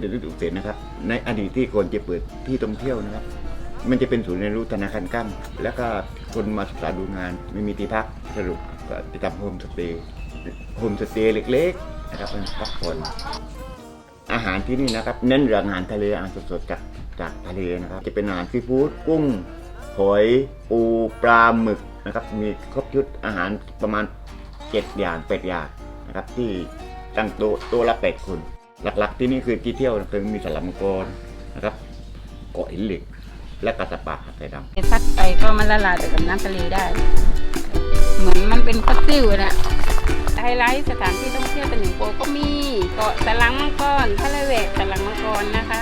เดชอุเสนนะครับ ในอดีตที่คนจะเปิดที่ท่องเที่ยวนะครับ มันจะเป็นศูนย์เรียนรู้ธนาคารกั้นแล้วก็คนมาศึกษาดูงานไม่มีที่พักสรุปก็จะทำโฮมสเตย์โฮมสเตย์เล็กๆนะครับเป็นพักผ่อนอาหารที่นี่นะครับ เน้นเรื่องอาหารทะเลอาหารสดๆจากจากทะเลนะครับ จะเป็นอาหารซีฟู้ดกุ้งหอยปูปลาหมึกนะครับ มีครบชุดอาหารประมาณ 7 อย่าง8อย่างนะครับ ที่ตั้งโต๊ะโต๊ะละ8คน หลักๆที่นี่คือที่เที่ยวคือมีสลัมมังกรนะครับเกาะหินเหล็ก และกระสปะหัดไทยดำซัดไปก็มันละลายไปกับน้ำทะเลได้ เหมือนมันเป็นฟอสซิลอะนะไฮไลท์สถานที่ท่องเที่ยวเป็นหนึ่งโปก็มีเกาะสลังมังกรทะเลแหวกสลังมังกรนะคะ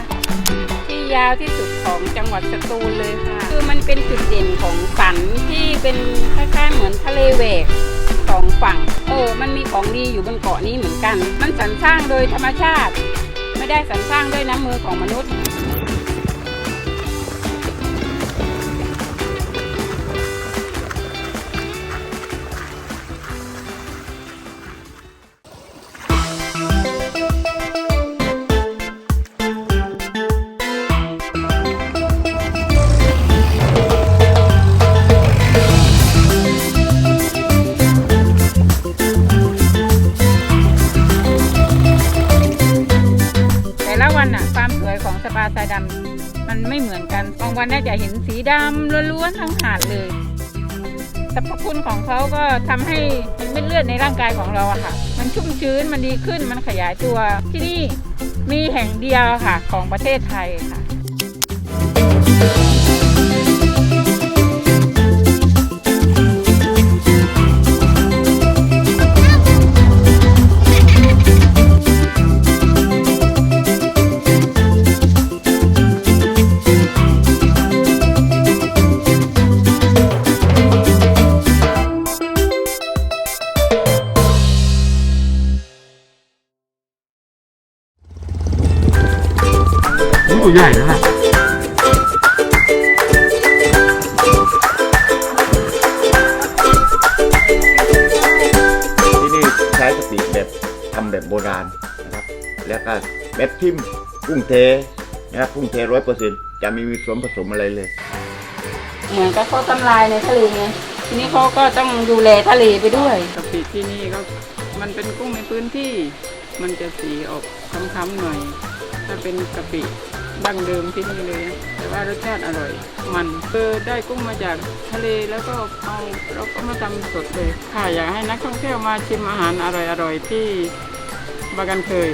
ที่ยาวที่สุดของจังหวัดสตูลเลยค่ะ คือมันเป็นจุดเด่นของสันที่เป็นคล้ายๆเหมือนทะเลแหวก สองฝั่ง เออ มันมีของดีอยู่บนเกาะนี้เหมือนกัน มันสรรสร้างโดยธรรมชาติ ไม่ได้สรรสร้างด้วยน้ำมือของมนุษย์ วันอะความสวยของสปาทรายดำมันไม่เหมือนกันบางวันน่าจะเห็นสีดำล้วนๆทั้งหาดเลยสรรพคุณของเขาก็ทำให้เม็ดเลือดในร่างกายของเราอะค่ะ มันชุ่มชื้นมันดีขึ้นมันขยายตัวที่นี่มีแห่งเดียวค่ะ ของประเทศไทยค่ะ ใหญ่นะน่ะที่นี่ใช้กะปิแบบทำแบบโบราณนะครับ แล้วก็แบบทิมกุ้งเทนะครับกุ้งเทร้อยเปอร์เซ็นต์จะไม่มีส่วนผสมอะไรเลย เหมือนกับเขาทำลายในทะเลไงทีนี้เขาก็ต้องดูแลทะเลไปด้วยกะปิที่นี่ก็มันเป็นกุ้งในพื้นที่ มันจะสีออกค้ำๆหน่อย ถ้าเป็นกะปิ ดั้งเดิมที่นี่เลยนะแต่ว่ารสชาติอร่อย มันเออได้กุ้งมาจากทะเลแล้วก็เอาเราก็มาทำสดเลย ค่ะอยากให้นักท่องเที่ยวมาชิมอาหารอร่อยๆที่บากันเคย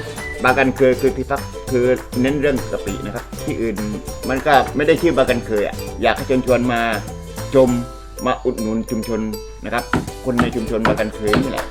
บากันเคยคือที่พักคือเน้นเรื่องกะปินะครับ ที่อื่นมันก็ไม่ได้ชื่อบากันเคยอะอยากให้เชิญชวนมาชมมาอุดหนุนชุมชนนะครับ คนในชุมชนบากันเคยนี่แหละ